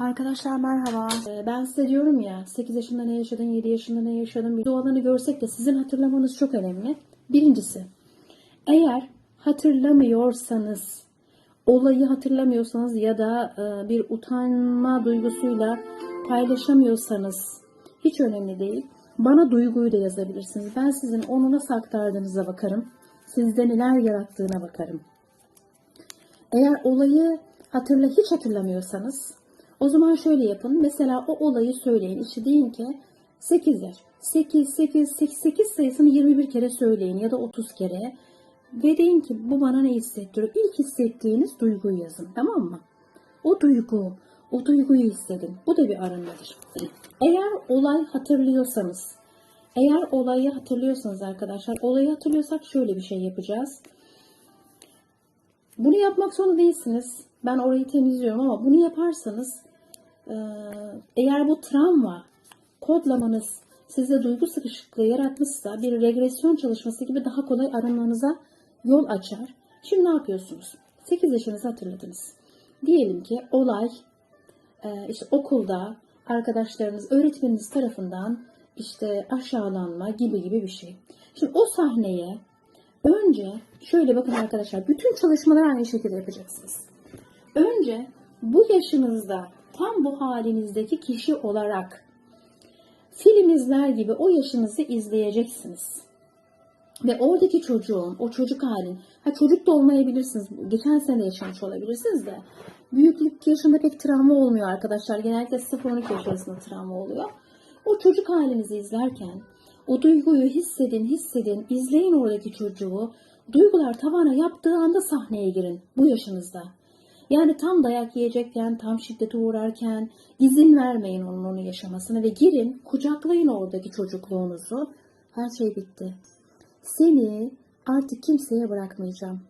Arkadaşlar merhaba. Ee, Ben size diyorum ya 8 yaşında ne yaşadın, 7 yaşında ne yaşadın. Bu olanı görsek de sizin hatırlamanız çok önemli. Birincisi eğer hatırlamıyorsanız, olayı hatırlamıyorsanız ya da e, bir utanma duygusuyla paylaşamıyorsanız hiç önemli değil. Bana duyguyu da yazabilirsiniz. Ben sizin onu nasıl aktardığınıza bakarım. Sizde neler yarattığına bakarım. Eğer olayı hatırla hiç hatırlamıyorsanız o zaman şöyle yapın. Mesela o olayı söyleyin. İşte deyin ki 8 yaş. 8, 8, 8, 8 sayısını 21 kere söyleyin ya da 30 kere. Ve deyin ki bu bana ne hissettiriyor? İlk hissettiğiniz duyguyu yazın. Tamam mı? O duygu, o duyguyu hissedin. Bu da bir arınmadır. Eğer olay hatırlıyorsanız, eğer olayı hatırlıyorsanız arkadaşlar, olayı hatırlıyorsak şöyle bir şey yapacağız. Bunu yapmak zorunda değilsiniz. Ben orayı temizliyorum ama bunu yaparsanız eğer bu travma kodlamanız size duygu sıkışıklığı yaratmışsa bir regresyon çalışması gibi daha kolay arınmanıza yol açar. Şimdi ne yapıyorsunuz? 8 yaşınızı hatırladınız. Diyelim ki olay e, işte okulda arkadaşlarınız, öğretmeniniz tarafından işte aşağılanma gibi gibi bir şey. Şimdi o sahneye önce şöyle bakın arkadaşlar bütün çalışmaları aynı şekilde yapacaksınız. Önce bu yaşınızda tam bu halinizdeki kişi olarak film izler gibi o yaşınızı izleyeceksiniz. Ve oradaki çocuğun, o çocuk halin, ha çocuk da olmayabilirsiniz, geçen sene yaşamış olabilirsiniz de, büyüklük yaşında pek travma olmuyor arkadaşlar. Genellikle 0-12 yaş arasında travma oluyor. O çocuk halinizi izlerken, o duyguyu hissedin, hissedin, izleyin oradaki çocuğu. Duygular tavana yaptığı anda sahneye girin bu yaşınızda. Yani tam dayak yiyecekken, tam şiddete uğrarken izin vermeyin onun onu yaşamasına ve girin, kucaklayın oradaki çocukluğunuzu. Her şey bitti. Seni artık kimseye bırakmayacağım.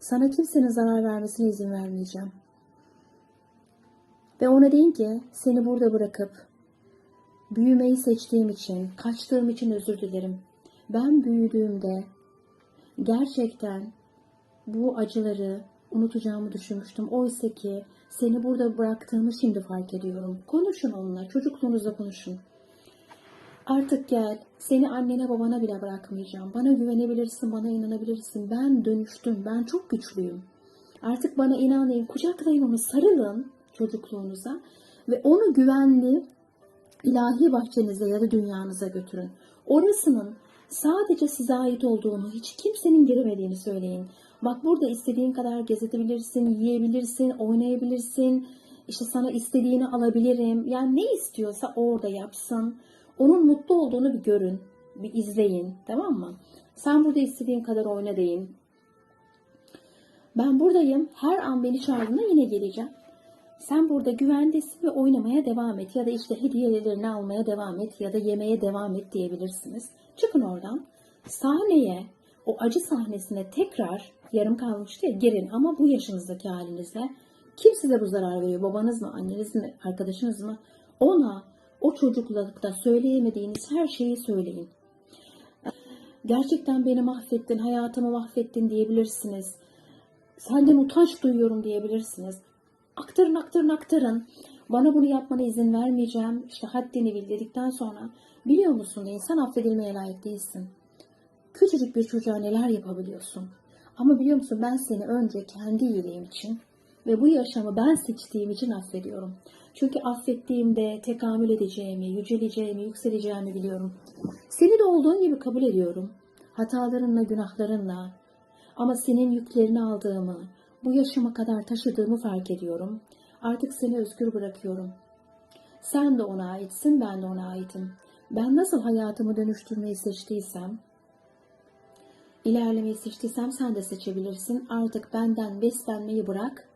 Sana kimsenin zarar vermesine izin vermeyeceğim. Ve ona deyin ki seni burada bırakıp büyümeyi seçtiğim için, kaçtığım için özür dilerim. Ben büyüdüğümde gerçekten bu acıları unutacağımı düşünmüştüm. Oysa ki seni burada bıraktığımı şimdi fark ediyorum. Konuşun onunla, çocukluğunuzda konuşun. Artık gel, seni annene babana bile bırakmayacağım. Bana güvenebilirsin, bana inanabilirsin. Ben dönüştüm, ben çok güçlüyüm. Artık bana inanın, kucaklayın onu, sarılın çocukluğunuza ve onu güvenli ilahi bahçenize ya da dünyanıza götürün. Orasının sadece size ait olduğunu, hiç kimsenin giremediğini söyleyin. Bak burada istediğin kadar gezebilirsin, yiyebilirsin, oynayabilirsin. İşte sana istediğini alabilirim. Yani ne istiyorsa orada yapsın. Onun mutlu olduğunu bir görün, bir izleyin. Tamam mı? Sen burada istediğin kadar oyna deyin. Ben buradayım. Her an beni çağırdığında yine geleceğim. Sen burada güvendesin ve oynamaya devam et. Ya da işte hediyelerini almaya devam et. Ya da yemeye devam et diyebilirsiniz. Çıkın oradan. Sahneye, o acı sahnesine tekrar yarım kalmıştı ya girin. Ama bu yaşınızdaki halinizle kim size bu zarar veriyor? Babanız mı, anneniz mi, arkadaşınız mı? Ona o çocuklukta söyleyemediğiniz her şeyi söyleyin. Gerçekten beni mahvettin, hayatımı mahvettin diyebilirsiniz. Senden utanç duyuyorum diyebilirsiniz. Aktarın, aktarın, aktarın. Bana bunu yapmana izin vermeyeceğim. İşte haddini bil dedikten sonra biliyor musun insan affedilmeye layık değilsin. Küçücük bir çocuğa neler yapabiliyorsun. Ama biliyor musun ben seni önce kendi iyiliğim için ve bu yaşamı ben seçtiğim için affediyorum. Çünkü affettiğimde tekamül edeceğimi, yüceleceğimi, yükseleceğimi biliyorum. Seni de olduğun gibi kabul ediyorum. Hatalarınla, günahlarınla. Ama senin yüklerini aldığımı, bu yaşıma kadar taşıdığımı fark ediyorum. Artık seni özgür bırakıyorum. Sen de ona aitsin, ben de ona aitim. Ben nasıl hayatımı dönüştürmeyi seçtiysem, ilerlemeyi seçtiysem sen de seçebilirsin. Artık benden beslenmeyi bırak.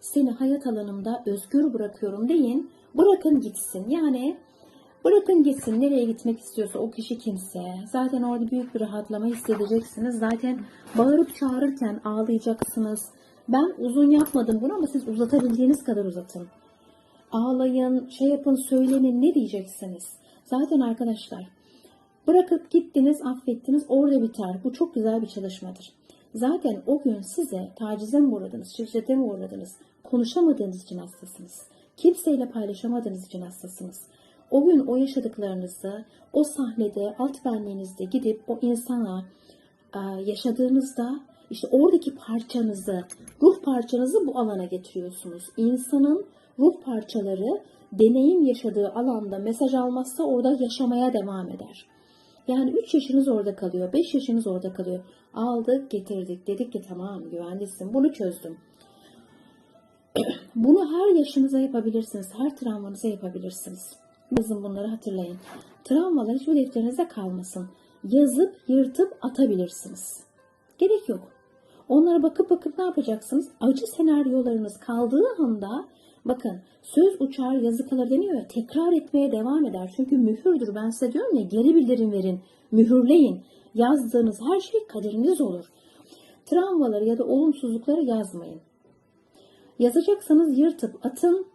Seni hayat alanımda özgür bırakıyorum deyin. Bırakın gitsin. Yani bırakın gitsin. Nereye gitmek istiyorsa o kişi kimse. Zaten orada büyük bir rahatlama hissedeceksiniz. Zaten bağırıp çağırırken ağlayacaksınız. Ben uzun yapmadım bunu ama siz uzatabildiğiniz kadar uzatın. Ağlayın, şey yapın, söylenin ne diyeceksiniz. Zaten arkadaşlar Bırakıp gittiniz, affettiniz, orada biter. Bu çok güzel bir çalışmadır. Zaten o gün size tacize mi uğradınız, şiddete mi uğradınız, konuşamadığınız için hastasınız. Kimseyle paylaşamadığınız için hastasınız. O gün o yaşadıklarınızı, o sahnede, alt benliğinizde gidip o insana yaşadığınızda işte oradaki parçanızı, ruh parçanızı bu alana getiriyorsunuz. İnsanın ruh parçaları deneyim yaşadığı alanda mesaj almazsa orada yaşamaya devam eder. Yani 3 yaşınız orada kalıyor, 5 yaşınız orada kalıyor. Aldık, getirdik. Dedik ki tamam güvendesin. Bunu çözdüm. Bunu her yaşınıza yapabilirsiniz. Her travmanıza yapabilirsiniz. Yazın bunları hatırlayın. Travmalar hiçbir defterinizde kalmasın. Yazıp yırtıp atabilirsiniz. Gerek yok. Onlara bakıp bakıp ne yapacaksınız? Acı senaryolarınız kaldığı anda bakın söz uçar yazı kalır deniyor ya tekrar etmeye devam eder. Çünkü mühürdür. Ben size diyorum ya geri bildirim verin. Mühürleyin. Yazdığınız her şey kaderiniz olur. Travmaları ya da olumsuzlukları yazmayın. Yazacaksanız yırtıp atın,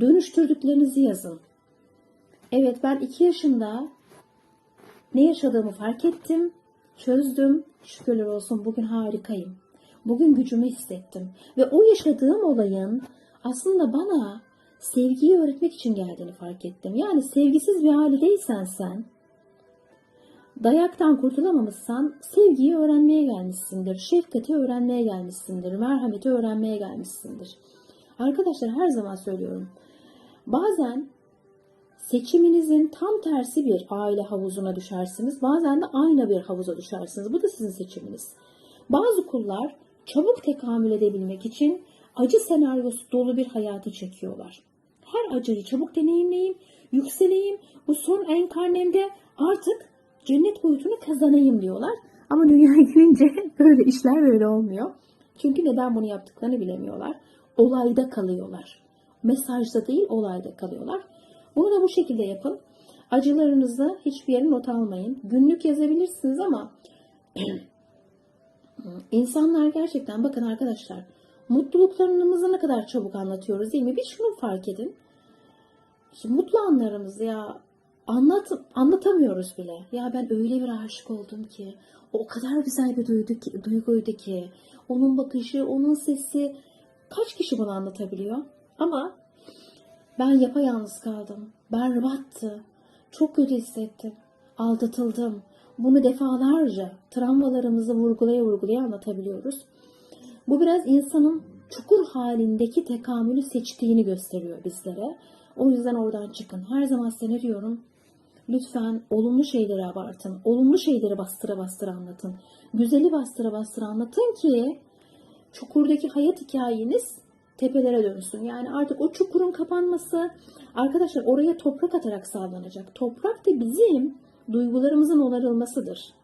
dönüştürdüklerinizi yazın. Evet ben 2 yaşında ne yaşadığımı fark ettim, çözdüm. Şükürler olsun bugün harikayım. Bugün gücümü hissettim. Ve o yaşadığım olayın aslında bana sevgiyi öğretmek için geldiğini fark ettim. Yani sevgisiz bir ailedeysen sen, dayaktan kurtulamamışsan sevgiyi öğrenmeye gelmişsindir. Şefkati öğrenmeye gelmişsindir. Merhameti öğrenmeye gelmişsindir. Arkadaşlar her zaman söylüyorum. Bazen seçiminizin tam tersi bir aile havuzuna düşersiniz. Bazen de aynı bir havuza düşersiniz. Bu da sizin seçiminiz. Bazı kullar çabuk tekamül edebilmek için acı senaryosu dolu bir hayatı çekiyorlar. Her acıyı çabuk deneyimleyeyim, yükseleyim. Bu son enkarnemde artık cennet boyutunu kazanayım diyorlar. Ama dünyaya girince böyle işler böyle olmuyor. Çünkü neden bunu yaptıklarını bilemiyorlar. Olayda kalıyorlar. Mesajda değil olayda kalıyorlar. Bunu da bu şekilde yapın. Acılarınızı hiçbir yere not almayın. Günlük yazabilirsiniz ama insanlar gerçekten bakın arkadaşlar mutluluklarımızı ne kadar çabuk anlatıyoruz değil mi? Bir şunu fark edin. Şimdi mutlu anlarımızı ya anlat, anlatamıyoruz bile. Ya ben öyle bir aşık oldum ki o kadar güzel bir duygu ki, duyguydu ki onun bakışı, onun sesi kaç kişi bunu anlatabiliyor? Ama ben yapayalnız kaldım. Berbattı. Çok kötü hissettim. Aldatıldım. Bunu defalarca travmalarımızı vurgulaya vurgulaya anlatabiliyoruz. Bu biraz insanın çukur halindeki tekamülü seçtiğini gösteriyor bizlere. O yüzden oradan çıkın. Her zaman size? Lütfen olumlu şeyleri abartın. Olumlu şeyleri bastıra bastıra anlatın. Güzeli bastıra bastıra anlatın ki çukurdaki hayat hikayeniz tepelere dönsün. Yani artık o çukurun kapanması arkadaşlar oraya toprak atarak sağlanacak. Toprak da bizim duygularımızın onarılmasıdır.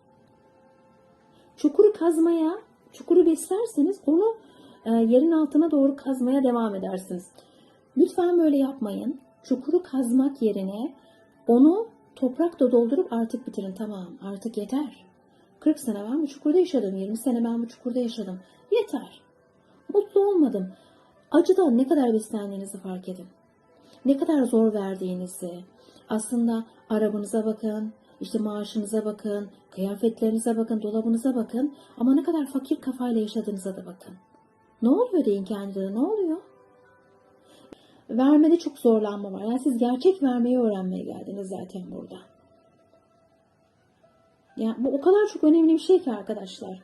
Çukuru kazmaya, çukuru beslerseniz onu e, yerin altına doğru kazmaya devam edersiniz. Lütfen böyle yapmayın. Çukuru kazmak yerine onu toprakla doldurup artık bitirin. Tamam artık yeter. 40 sene ben bu çukurda yaşadım. 20 sene ben bu çukurda yaşadım. Yeter. Mutlu olmadım. Acıdan ne kadar beslendiğinizi fark edin. Ne kadar zor verdiğinizi. Aslında arabanıza bakın, işte maaşınıza bakın, kıyafetlerinize bakın, dolabınıza bakın. Ama ne kadar fakir kafayla yaşadığınıza da bakın. Ne oluyor deyin kendinize, ne oluyor? Vermede çok zorlanma var. Yani siz gerçek vermeyi öğrenmeye geldiniz zaten burada. Yani bu o kadar çok önemli bir şey ki arkadaşlar.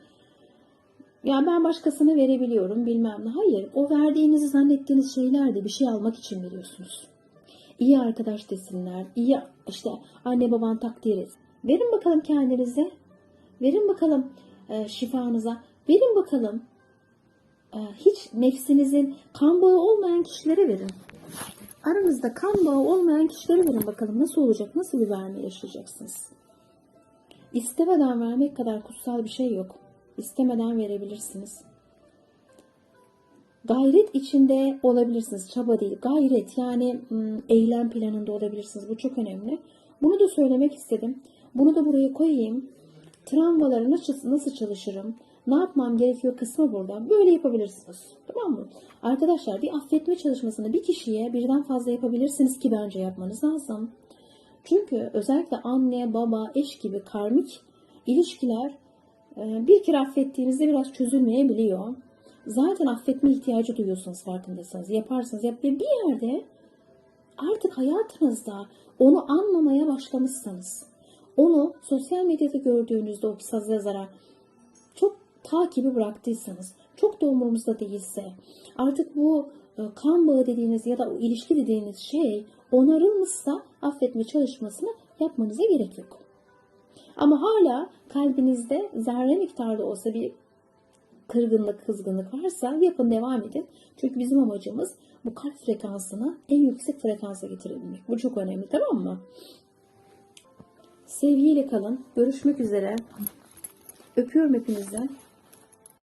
Ya ben başkasına verebiliyorum bilmem ne. Hayır. O verdiğinizi zannettiğiniz şeyler de bir şey almak için veriyorsunuz. İyi arkadaş desinler. iyi işte anne baban takdir et. Verin bakalım kendinize. Verin bakalım e, şifanıza. Verin bakalım e, hiç nefsinizin kan bağı olmayan kişilere verin. Aranızda kan bağı olmayan kişilere verin bakalım nasıl olacak, nasıl bir verme yaşayacaksınız. İstemeden vermek kadar kutsal bir şey yok. İstemeden verebilirsiniz. Gayret içinde olabilirsiniz. Çaba değil. Gayret yani eylem planında olabilirsiniz. Bu çok önemli. Bunu da söylemek istedim. Bunu da buraya koyayım. Travmaları nasıl, nasıl çalışırım? Ne yapmam gerekiyor kısmı burada. Böyle yapabilirsiniz. Tamam mı? Arkadaşlar bir affetme çalışmasını bir kişiye birden fazla yapabilirsiniz ki bence yapmanız lazım. Çünkü özellikle anne, baba, eş gibi karmik ilişkiler bir kere affettiğinizde biraz çözülmeyebiliyor. Zaten affetme ihtiyacı duyuyorsunuz farkındaysanız. Yaparsınız. Yap bir yerde artık hayatınızda onu anlamaya başlamışsanız, onu sosyal medyada gördüğünüzde o saz yazara çok takibi bıraktıysanız, çok da umurumuzda değilse, artık bu e, kan bağı dediğiniz ya da o ilişki dediğiniz şey onarılmışsa affetme çalışmasını yapmanıza gerek yok. Ama hala kalbinizde zerre miktarda olsa bir kırgınlık, kızgınlık varsa yapın devam edin. Çünkü bizim amacımız bu kalp frekansını en yüksek frekansa getirebilmek. Bu çok önemli tamam mı? Sevgiyle kalın. Görüşmek üzere. Öpüyorum hepinizi.